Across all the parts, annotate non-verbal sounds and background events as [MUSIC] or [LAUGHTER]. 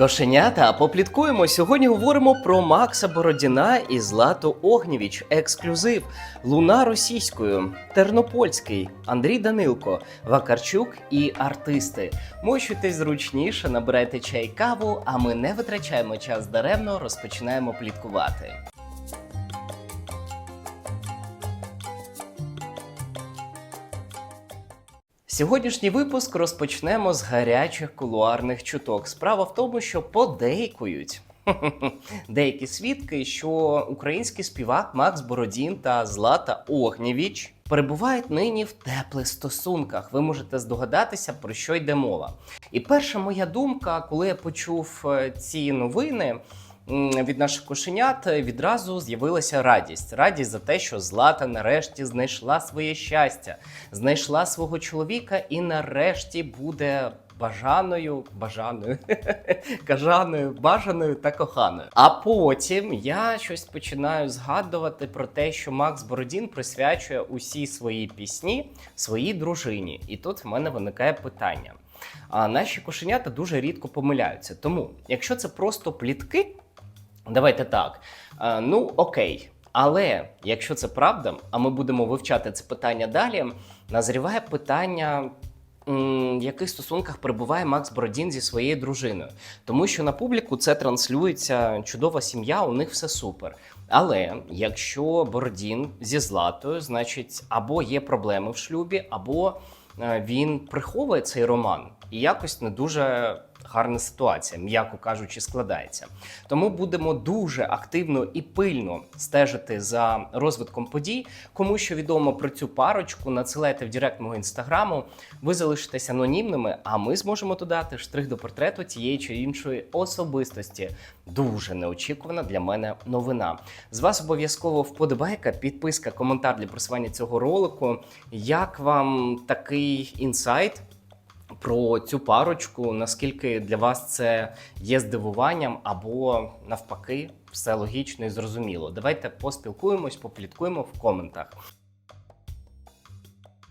Кошенята, попліткуємо. Сьогодні говоримо про Макса Бородіна і Злату Огнєвіч. Ексклюзив Луна російською, Тернопольський, Андрій Данилко, Вакарчук і артисти. Мощуйтесь зручніше, набирайте чай каву, а ми не витрачаємо час даремно, розпочинаємо пліткувати. Сьогоднішній випуск розпочнемо з гарячих кулуарних чуток. Справа в тому, що подейкують. [LAUGHS] Деякі свідки, що український співак Макс Бородін та Злата Огнєвіч перебувають нині в теплих стосунках. Ви можете здогадатися, про що йде мова. І перша моя думка, коли я почув е, ці новини. Від наших кошенят відразу з'явилася радість. Радість за те, що Злата нарешті знайшла своє щастя, знайшла свого чоловіка і нарешті буде бажаною, бажаною, [LAUGHS] кажаною, бажаною та коханою. А потім я щось починаю згадувати про те, що Макс Бородін присвячує усі свої пісні своїй дружині. І тут в мене виникає питання. А наші кошенята дуже рідко помиляються. Тому, якщо це просто плітки, давайте так. е, ну окей. Але якщо це правда, а ми будемо вивчати це питання далі, назріває питання. В яких стосунках перебуває Макс Бородін зі своєю дружиною, тому що на публіку це транслюється чудова сім'я, у них все супер. Але якщо Бородін зі Златою, значить або є проблеми в шлюбі, або е, він приховує цей роман, і якось не дуже гарна ситуація, м'яко кажучи, складається. Тому будемо дуже активно і пильно стежити за розвитком подій. Кому що відомо про цю парочку, надсилайте в директ мого інстаграму. Ви залишитесь анонімними, а ми зможемо додати штрих до портрету тієї чи іншої особистості. Дуже неочікувана для мене новина. З вас обов'язково вподобайка, підписка, коментар для просування цього ролику. Як вам такий інсайт? Про цю парочку, наскільки для вас це є здивуванням, або навпаки, все логічно і зрозуміло. Давайте поспілкуємось, попліткуємо в коментах.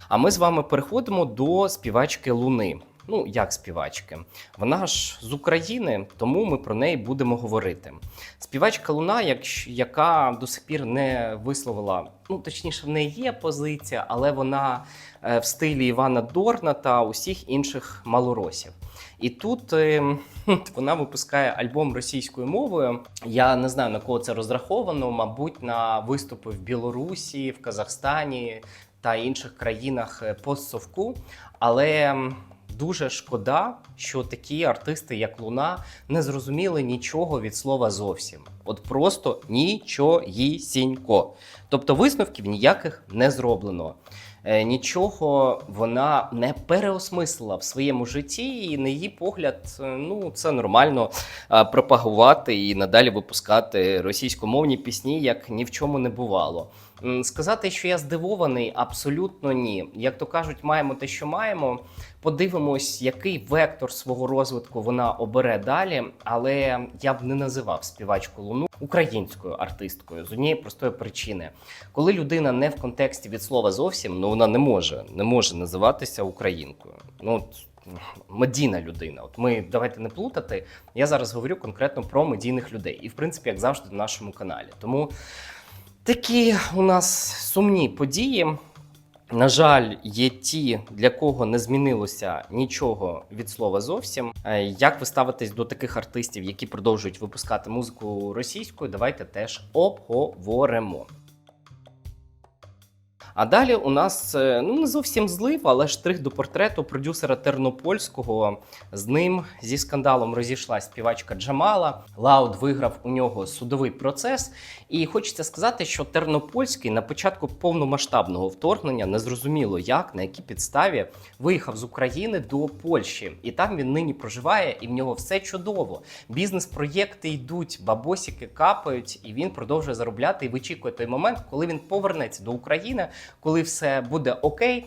А ми з вами переходимо до співачки Луни. Ну, як співачки? Вона ж з України, тому ми про неї будемо говорити. Співачка Луна, як- яка до сих пір не висловила, ну точніше, в неї є позиція, але вона е, в стилі Івана Дорна та усіх інших малоросів. І тут е, вона випускає альбом російською мовою. Я не знаю на кого це розраховано, мабуть, на виступи в Білорусі, в Казахстані та інших країнах е, постсовку. Але дуже шкода, що такі артисти, як Луна, не зрозуміли нічого від слова зовсім. От просто нічогісінько. Тобто висновків ніяких не зроблено. Е, Нічого вона не переосмислила в своєму житті, і на її погляд, е, ну це нормально е, пропагувати і надалі випускати російськомовні пісні, як ні в чому не бувало. Сказати, що я здивований, абсолютно ні. Як то кажуть, маємо те, що маємо. Подивимось, який вектор свого розвитку вона обере далі. Але я б не називав співачку Луну українською артисткою з однієї простої причини. Коли людина не в контексті від слова зовсім, ну вона не може, не може називатися українкою. Ну от, медійна людина. От ми давайте не плутати. Я зараз говорю конкретно про медійних людей, і в принципі, як завжди, на нашому каналі. Тому такі у нас сумні події. На жаль, є ті, для кого не змінилося нічого від слова зовсім. Е, Як ви ставитесь до таких артистів, які продовжують випускати музику російською? Давайте теж обговоримо. А далі у нас е, ну не зовсім злив, але штрих до портрету продюсера Тернопольського. З ним зі скандалом розійшлась співачка Джамала. Лауд виграв у нього судовий процес. І хочеться сказати, що Тернопольський на початку повномасштабного вторгнення незрозуміло як на якій підставі виїхав з України до Польщі, і там він нині проживає, і в нього все чудово. Бізнес-проєкти йдуть, бабосики капають, і він продовжує заробляти і вичікує той момент, коли він повернеться до України, коли все буде окей.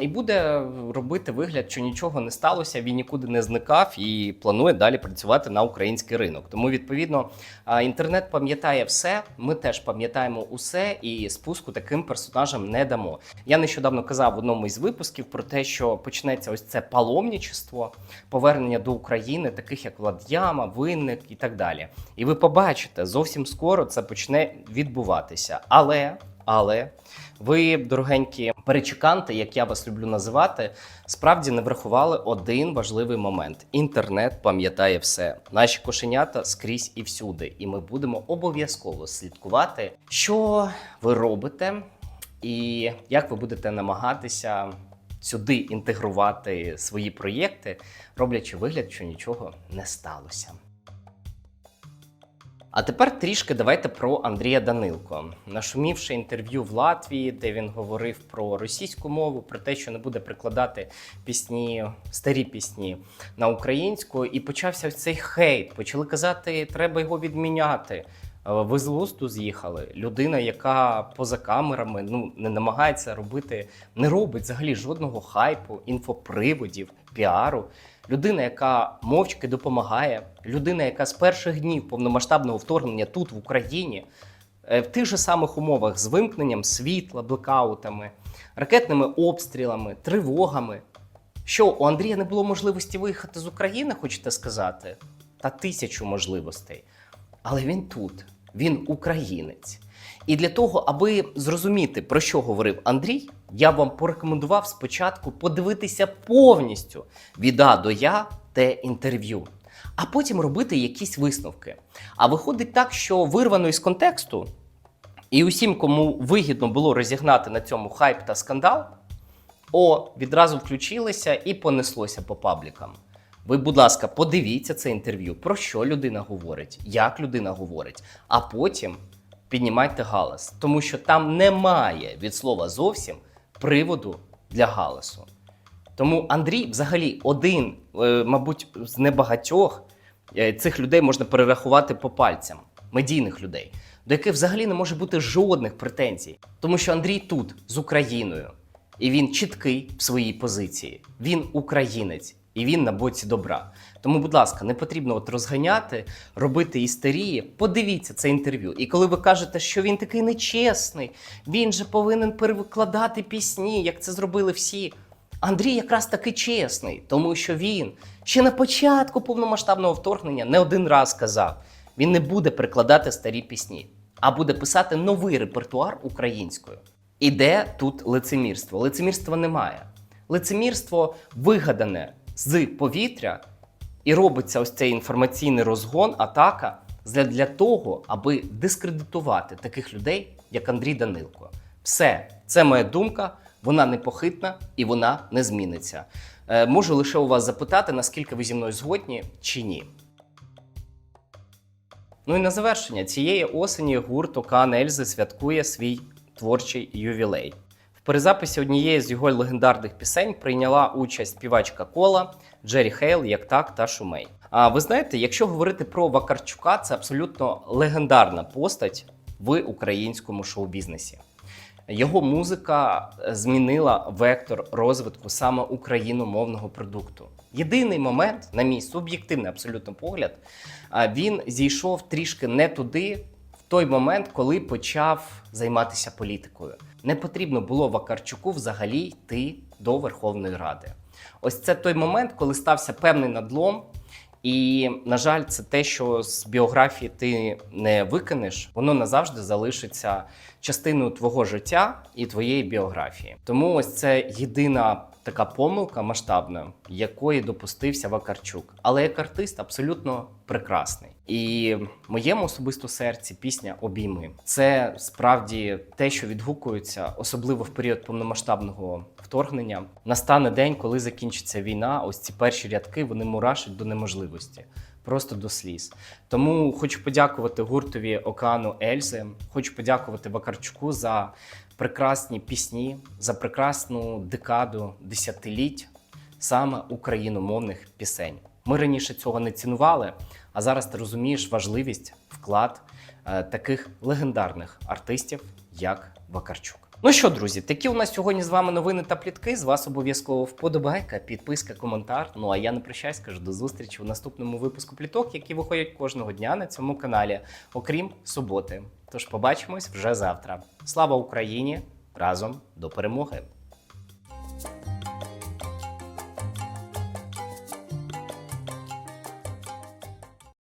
І буде робити вигляд, що нічого не сталося, він нікуди не зникав і планує далі працювати на український ринок. Тому, відповідно, інтернет пам'ятає все. Ми теж пам'ятаємо усе, і спуску таким персонажам не дамо. Я нещодавно казав в одному із випусків про те, що почнеться ось це паломничество, повернення до України, таких як Влад'яма, Винник і так далі. І ви побачите, зовсім скоро це почне відбуватися. Але, але ви, дорогенькі перечеканти, як я вас люблю називати, справді не врахували один важливий момент: інтернет пам'ятає все. Наші кошенята скрізь і всюди. І ми будемо обов'язково слідкувати, що ви робите, і як ви будете намагатися сюди інтегрувати свої проєкти, роблячи вигляд, що нічого не сталося. А тепер трішки давайте про Андрія Данилко. Нашумівши інтерв'ю в Латвії, де він говорив про російську мову, про те, що не буде прикладати пісні, старі пісні на українську, і почався цей хейт. Почали казати, треба його відміняти. Е, Ви з глузду з'їхали. Людина, яка поза камерами ну не намагається робити, не робить взагалі жодного хайпу, інфоприводів, піару. Людина, яка мовчки допомагає, людина, яка з перших днів повномасштабного вторгнення тут в Україні е, в тих же самих умовах з вимкненням світла, блекаутами, ракетними обстрілами, тривогами. Що у Андрія не було можливості виїхати з України, хочете сказати? Та тисячу можливостей. Але він тут, він українець. І для того, аби зрозуміти, про що говорив Андрій, я вам порекомендував спочатку подивитися повністю від А до Я те інтерв'ю, а потім робити якісь висновки. А виходить так, що вирвано із контексту, і усім, кому вигідно було розігнати на цьому хайп та скандал, о, відразу включилися і понеслося по паблікам. Ви, будь ласка, подивіться це інтерв'ю, про що людина говорить, як людина говорить, а потім піднімайте галас, тому що там немає від слова зовсім приводу для галасу. Тому Андрій, взагалі, один, е, мабуть, з небагатьох е, цих людей можна перерахувати по пальцям, медійних людей, до яких взагалі не може бути жодних претензій. Тому що Андрій тут з Україною, і він чіткий в своїй позиції. Він українець, і він на боці добра. Тому, будь ласка, не потрібно от розганяти, робити істерії. Подивіться це інтерв'ю. І коли ви кажете, що він такий нечесний, він же повинен перекладати пісні, як це зробили всі. Андрій якраз таки чесний, тому що він ще на початку повномасштабного вторгнення не один раз казав: він не буде перекладати старі пісні, а буде писати новий репертуар українською. І де тут лицемірство? Лицемірства немає. Лицемірство вигадане з повітря і робиться ось цей інформаційний розгон, атака для, того, аби дискредитувати таких людей, як Андрій Данилко. Все, це моя думка, вона непохитна і вона не зміниться. Е, можу лише у вас запитати, наскільки ви зі мною згодні чи ні. Ну і на завершення цієї осені гурт Окан Ельзи святкує свій творчий ювілей. Перезаписі однієї з його легендарних пісень прийняла участь співачка Кола, Джері Хейл, Як так та Шумей. А ви знаєте, якщо говорити про Вакарчука, це абсолютно легендарна постать в українському шоу-бізнесі. Його музика змінила вектор розвитку саме україномовного продукту. Єдиний момент, на мій суб'єктивний абсолютно погляд, він зійшов трішки не туди той момент, коли почав займатися політикою. Не потрібно було Вакарчуку взагалі йти до Верховної Ради. Ось це той момент, коли стався певний надлом. І, на жаль, це те, що з біографії ти не викинеш, воно назавжди залишиться частиною твого життя і твоєї біографії. Тому ось це єдина така помилка масштабна, якої допустився Вакарчук. Але як артист абсолютно прекрасний. І моєму особисто серці пісня Обійми це справді те, що відгукується, особливо в період повномасштабного вторгнення. Настане день, коли закінчиться війна. Ось ці перші рядки вони мурашать до неможливості. Просто до сліз. Тому хочу подякувати гуртові Океану Ельзи. Хочу подякувати Вакарчуку за прекрасні пісні, за прекрасну декаду десятиліть саме україномовних пісень. Ми раніше цього не цінували, а зараз ти розумієш важливість, вклад е, таких легендарних артистів, як Вакарчук. Ну що, друзі, такі у нас сьогодні з вами новини та плітки. З вас обов'язково вподобайка, підписка, коментар. Ну а я не прощаюсь, кажу до зустрічі у наступному випуску пліток, які виходять кожного дня на цьому каналі, окрім суботи. Тож побачимось вже завтра. Слава Україні! Разом до перемоги!